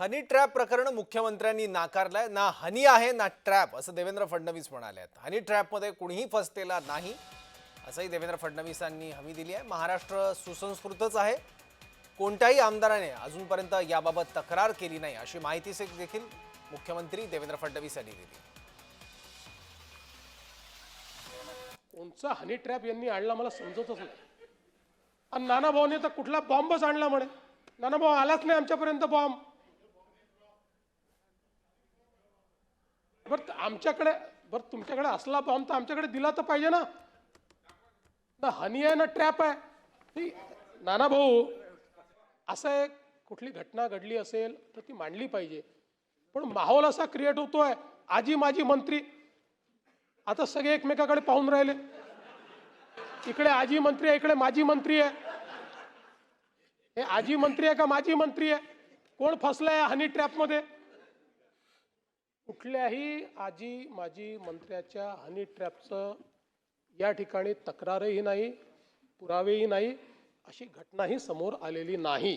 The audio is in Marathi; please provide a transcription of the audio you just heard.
हनी ट्रॅप प्रकरण मुख्यमंत्र्यांनी नाकारलंय. ना हनी आहे ना ट्रॅप असं देवेंद्र फडणवीस म्हणाले आहेत. हनी ट्रॅपमध्ये कुणीही फसलेला नाही असंही देवेंद्र फडणवीसांनी हमी दिली आहे. महाराष्ट्र सुसंस्कृतच आहे. कोणत्याही आमदाराने अजूनपर्यंत याबाबत तक्रार केली नाही अशी माहिती देखील मुख्यमंत्री देवेंद्र फडणवीस यांनी दिली. कोणचा हनी ट्रॅप यांनी आणला मला समजतच नाही. आणि नाना भाऊने तर कुठला बॉम्बच आणला म्हणे. नाना भाऊ आलाच नाही आमच्यापर्यंत बॉम्ब बरं आमच्याकडे बरं तुमच्याकडे असला बॉम्ब तर आमच्याकडे दिला तर पाहिजे ना. ना हनी आहे ना ट्रॅप आहे. नाही, नाना भाऊ असं एक कुठली घटना घडली असेल तर ती मांडली पाहिजे. पण माहोल असा क्रिएट होतोय आजी माझी मंत्री. आता सगळे एकमेकाकडे पाहून राहिले. इकडे आजी मंत्री आहे इकडे माजी मंत्री आहे. हे आजी मंत्री आहे का माजी मंत्री आहे? कोण फसलंय हनी ट्रॅपमध्ये कुठल्याही आजी माजी मंत्र्याच्या हनी ट्रॅपचं या ठिकाणी तक्रारही नाही पुरावेही नाही अशी घटनाही समोर आलेली नाही.